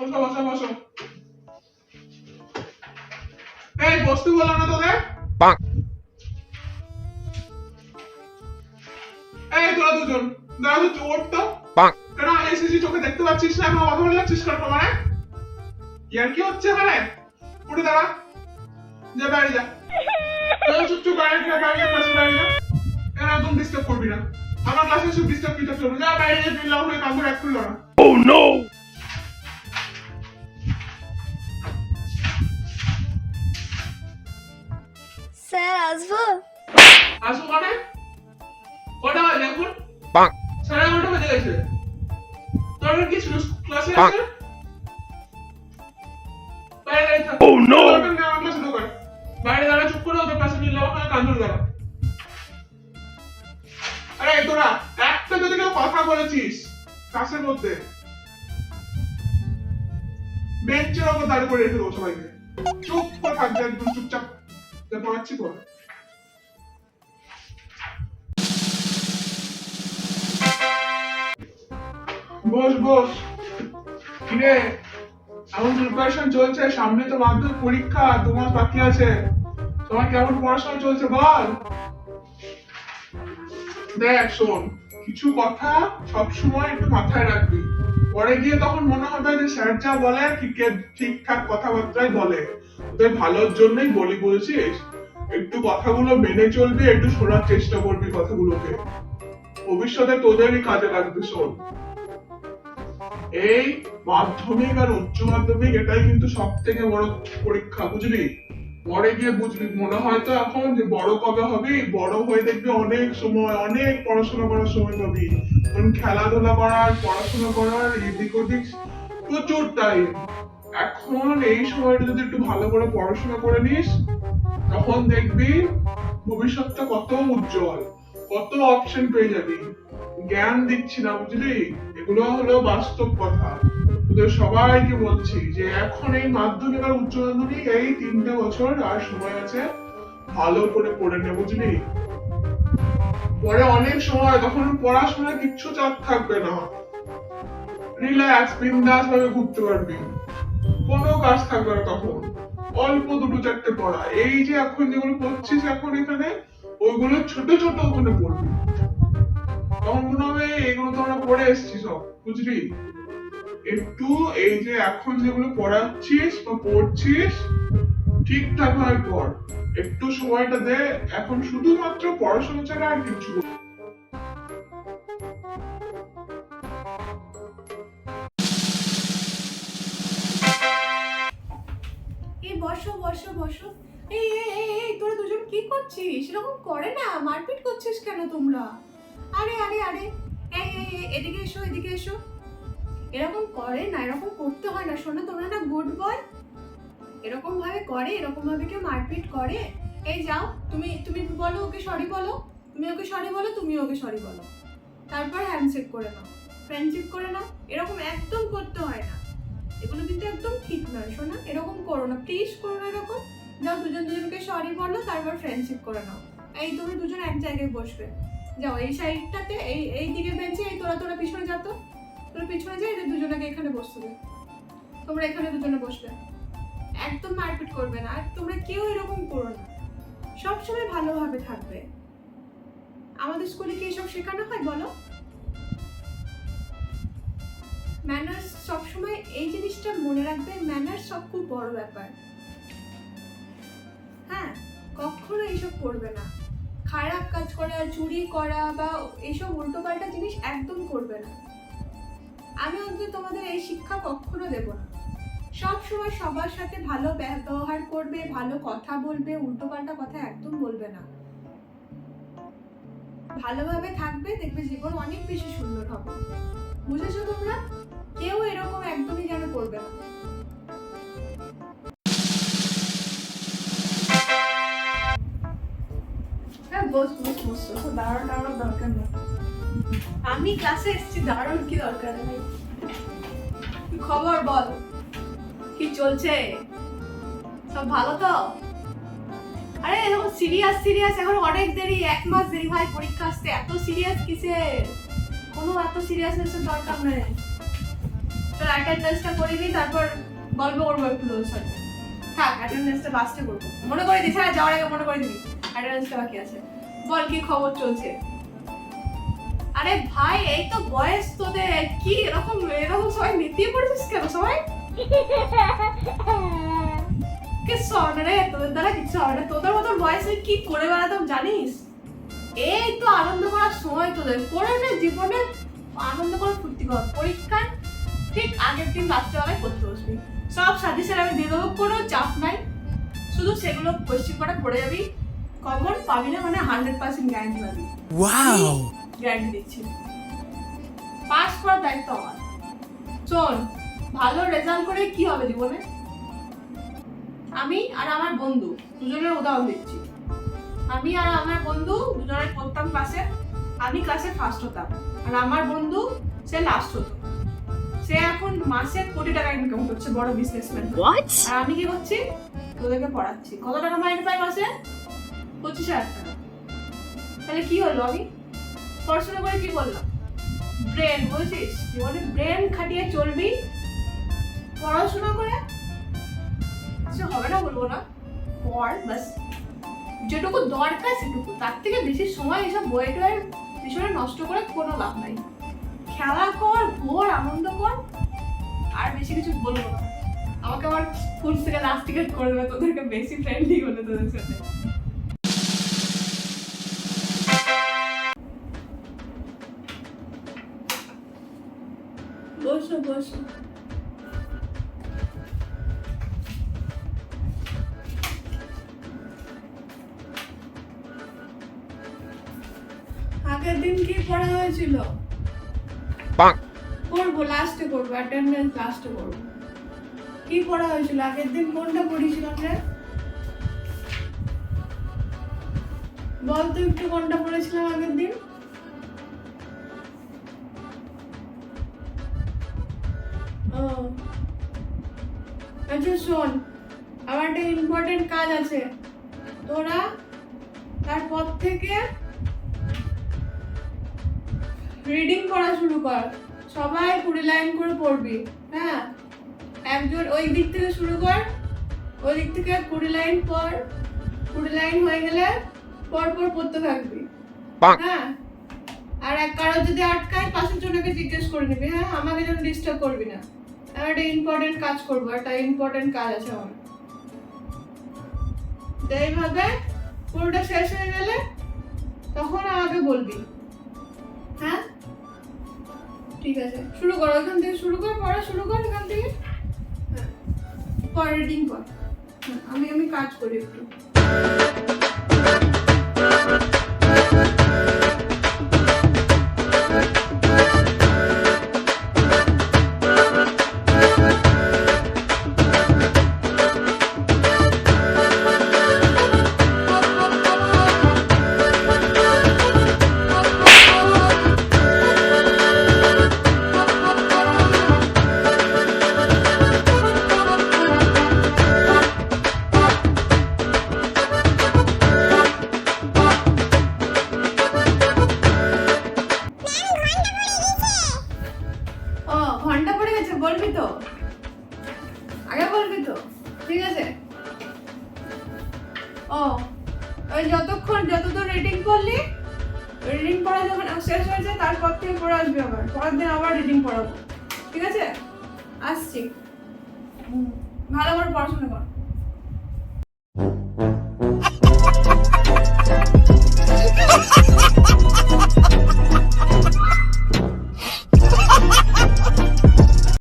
বসো বসো বসো। এই বসতে বললাম না তোদের এই তোরা দুজন। দাঁড়া তো চোর তো? কেন এসেছি চোখে দেখতে পাচ্ছিস না? এখন কথা বলে যাচ্ছিস কেন মানে ইয়ার কি হচ্ছে এখানে? উঠে দাঁড়া। যা বাইরে যা। এই চুপ চুপ বাইরে যা বাইরে যা বাইরে যা। এখানে একদম ডিস্টার্ব করবি না? আমার ক্লাসে সব ডিস্টার্ব ফিস্টার্ব চলবে যা বাইরে যা বিল্লাহ হয়ে কাম করে এক করল না। Oh no, স্যার আসব? আসো মানে? কটা বাজে এখন? সাড়ে এগারোটা বেজে গেছে। তোর কি ছিল ক্লাসে আছে বাইরে দাঁড়িয়ে থাক। Oh, no! বাইরে দাঁড়া চুপ করে ওদের নিয়ে দাঁড়া। আরে তোরা একটা যদি কেউ কথা বলেছিস ক্লাসের মধ্যে বেঞ্চের ওপর দাঁড়িয়ে করে রেখে দেবো সবাইকে। চুপ করে থাকবে একদম চুপচাপ। পড়াচ্ছি পড় বস বস। কিরে? এমন প্রিপারেশন চলছে, সামনে তো মাধ্যমিক পরীক্ষা দু মাস বাকি আছে। তোমার কেমন পড়াশোনা চলছে বল? দেখ, শোন, কিছু কথা সব সময় একটু মাথায় রাখবি। পরে গিয়ে তখন মনে হবে যে স্যার যা বলে, ঠিক ঠিকঠাক কথাবার্তাই বলে। তোদের ভালোর জন্যই বলি বলছিস? একটু কথাগুলো মেনে চলবি, একটু শোনার চেষ্টা করবি কথাগুলোকে। ভবিষ্যতে তোদেরই কাজে লাগবে, শোন। এই মাধ্যমিক আর উচ্চ মাধ্যমিক এটাই কিন্তু সব থেকে বড় পরীক্ষা, বুঝলি? পরে গিয়ে বুঝবি, মনে হয় তো এখন যে বড় কবে হবি? বড় হয়ে দেখবি অনেক সময়, অনেক পড়াশোনা করার সময় পাবি। খেলাধুলা করার, পড়াশোনা করার এদিক ওদিক প্রচুর টাইম এখন এই সময়টা যদি একটু ভালো করে পড়াশোনা করে নিস, তখন দেখবি ভবিষ্যৎটা কত উজ্জ্বল, কত অপশন পেয়ে যাবি। জ্ঞান দিচ্ছি না, বুঝলি? এগুলো হলো বাস্তব কথা। তোদের সবাইকে বলছি যে এখন এই মাধ্যমিক আর উচ্চ মাধ্যমিক এই তিনটে বছর আর সময় আছে ভালো করে পড়ে নে, বুঝলি? পরে অনেক সময়, তখন পড়াশোনা কিচ্ছু চাপ থাকবে না। রিল্যাক্স বিন্দাস ভাবে ঘুরতে পারবি। কোনো কাজ থাকবে না তখন। অল্প দুটো চারটে পড়া। এই যে এখন যেগুলো পড়ছিস এখন এখানে, ওইগুলো ছোট ছোট ওখানে পড়বি। তখন মনে হবে এগুলো তো আমরা পড়ে এসেছি সব, বুঝলি? একটু এই যে এখন যেগুলো পড়াচ্ছিস বা পড়ছিস, ঠিকঠাক ভাবে পড়। একটু সময়টা দে। এখন শুধুমাত্র পড়াশোনা ছাড়া আর কিছু করছিস? এরকম করে না, মারপিট করছিস কেন তোমরা? আরে আরে আরে, এই এদিকে এসো এদিকে এসো। এরকম করে না, এরকম করতে হয় না। শোনো তোমরা না গুড বয় এরকম ভাবে করে, এরকম ভাবে কেউ মারপিট করে। এই যাও, তুমি তুমি বলো ওকে সরি বলো। তুমি ওকে সরি বলো, তুমি ওকে সরি বলো। তারপর হ্যান্ডশেক করে নাও। ফ্রেন্ডশিপ করে নাও। এরকম একদম করতে হয় না। এগুলো কিন্তু একদম ঠিক নয়, শোনা। এরকম করো না। প্লিজ করো না এরকম। যাও দুজন দুজনকে সরি বলো, তারপর ফ্রেন্ডশিপ করে নাও। এই তুমি দুজন এক জায়গায় বসবে। যাও, এই সাইডটাতে এই এই দিকে বেঞ্চে এই তোরা তোরা পিছনে যা তো। তোরা পিছনে যা এদের দুজনকে এখানে বসতে তোমরা এখানে দুজনে বসবে। একদম মারপিট করবে না, আর তোমরা কেউ এরকম করো না। সবসময় ভালোভাবে থাকবে। আমাদের স্কুলে কি এসব শেখানো হয়, বলো? ম্যানার্স সবসময় এই জিনিসটা মনে রাখবে ম্যানার্স সব খুব বড় ব্যাপার। হ্যাঁ কখনো এইসব করবে না। খারাপ কাজ করা, চুরি করা বা এইসব উল্টোপাল্টা জিনিস একদম করবে না। আমি অন্তত তোমাদের এই শিক্ষা কখনো দেব না। সব সময় সবার সাথে ভালো ব্যবহার করবে, ভালো কথা বলবে, উল্টোপাল্টা কথা একদম বলবে না। ভালোভাবে থাকবে, দেখবে জীবন অনেক বেশি সুন্দর হবে। বুঝেছ তোমরা? কেউ এরকম একদমই যেন করবে না। আমি ক্লাসে এসেছি দাঁড়ানোর কি দরকার খবর বল, কি চলছে? সব ভালো তো? আরে এরকম সিরিয়াস সিরিয়াস এখন অনেক দেরি, এক মাস দেরি ভাই পরীক্ষা আসতে। এত সিরিয়াস কিসের? কোনো এত দরকার নেই। চল অ্যাটেন্ডেন্সটা তারপর গল্প করব একটু তোর সাথে। অ্যাটেন্ডেন্সটা করব। মনে করে দিস হ্যাঁ যাওয়ার আগে মনে করে দিবি। অ্যাটেন্ডেন্সটা বাকি আছে। বল কি খবর চলছে? আরে ভাই, এই তো বয়স তোদের। কি, এরকম এরকম সবাই পড়েছিস কেন সবাই? রে, তোদের দ্বারা তোদের বয়সে কি করে বেড়াতাম জানিস? এই তো আনন্দ করার সময় তোদের। করে নে জীবনে, আনন্দ করে, ফুর্তি কর। পরীক্ষার ঠিক আগের দিন রাত্রেবেলায় করতে বসবি। সব সাজেশন আমি দিয়ে দেবো, কোনো চাপ নাই। শুধু সেগুলো কোয়েশ্চেন করে পড়ে যাবি। কমন পাবি না মানে হান্ড্রেড পার্সেন্ট গ্যারান্টি পাবি। Wow! গ্যারান্টি দিচ্ছি। পাস করার দায়িত্ব আমার। চল ভালো রেজাল্ট করে কি হবে জীবনে? আমি আর আমার বন্ধু দুজনের উদাহরণ দিচ্ছি। আমি আর আমার বন্ধু দুজনে পড়তাম ক্লাসে আমি ক্লাসে ফার্স্ট হতাম। আর আমার বন্ধু সে লাস্ট হতো। সে এখন মাসে কোটি টাকা ইনকাম করছে বড় বিজনেসম্যান আর আমি কি করছি? তোদেরকে পড়াচ্ছি। কত টাকা মাইনে পাই মাসে? পঁচিশ হাজার টাকা তাহলে কি হলো আমি? পড়াশোনা করে কি করলাম ব্রেন জীবনে ব্রেন খাটিয়ে চলবি। পড়াশোনা করে? আচ্ছা হবে না, বলব না। পড় বাস যেটুকু দরকার সেটুকু। তার থেকে বেশি সময় এসব বই টয়ের পিছনে নষ্ট করে কোনো লাভ নাই। খেলা কর, ঘোর, আনন্দ কর। আর বেশি কিছু বলব না। আমাকে আমার স্কুল থেকে লাস্ট টিকেট করে দেবে। তোদেরকে বেশি ফ্রেন্ডলি হলে তোদের সাথে। বসো বসো আগের দিন কি পড়া হয়েছিল? করব লাস্টে করব অ্যাটেন্ডেন্স লাস্টে করব কি পড়া হয়েছিল? আগের দিন কোনটা পড়েছিলাম রে? বল তো একটু কোনটা পড়েছিলাম আগের দিন? ও আচ্ছা শোন আমার একটা ইম্পর্টেন্ট কাজ আছে। তোরা তারপর থেকে রিডিং পড়া শুরু কর। সবাই কুড়ি লাইন করে পড়বি হ্যাঁ? একজন ওই দিক থেকে শুরু কর ওই দিক থেকে কুড়ি লাইন পর কুড়ি লাইন হয়ে গেলে পর পর পড়তে থাকবি হ্যাঁ? আর এক কারও যদি আটকায় পাশের জনকে জিজ্ঞেস করে নিবি হ্যাঁ? আমাকে যেন ডিস্টার্ব করবি না। আমি একটা ইম্পর্টেন্ট কাজ করব একটা ইম্পর্টেন্ট কাজ আছে আমার। তো এইভাবে পুরোটা শেষ হয়ে গেলে তখন আমাকে বলবি। হ্যাঁ? ঠিক আছে। শুরু করো এখান থেকে শুরু কর পড়া শুরু কর এখান থেকে। হ্যাঁ পর রিডিং কর। হ্যাঁ, আমি আমি কাজ করি একটু। বলবি তো? আগে বলবি তো, ঠিক আছে? ও, ওই যতক্ষণ, যতদূর রিডিং করলি রিডিং পড়া যখন শেষ হয়েছে, তারপর থেকে পড়ে আসবি আবার। পরের দিন আবার রিডিং পড়াবো। ঠিক আছে? আসছি। ভালো করে পড়াশোনা কর।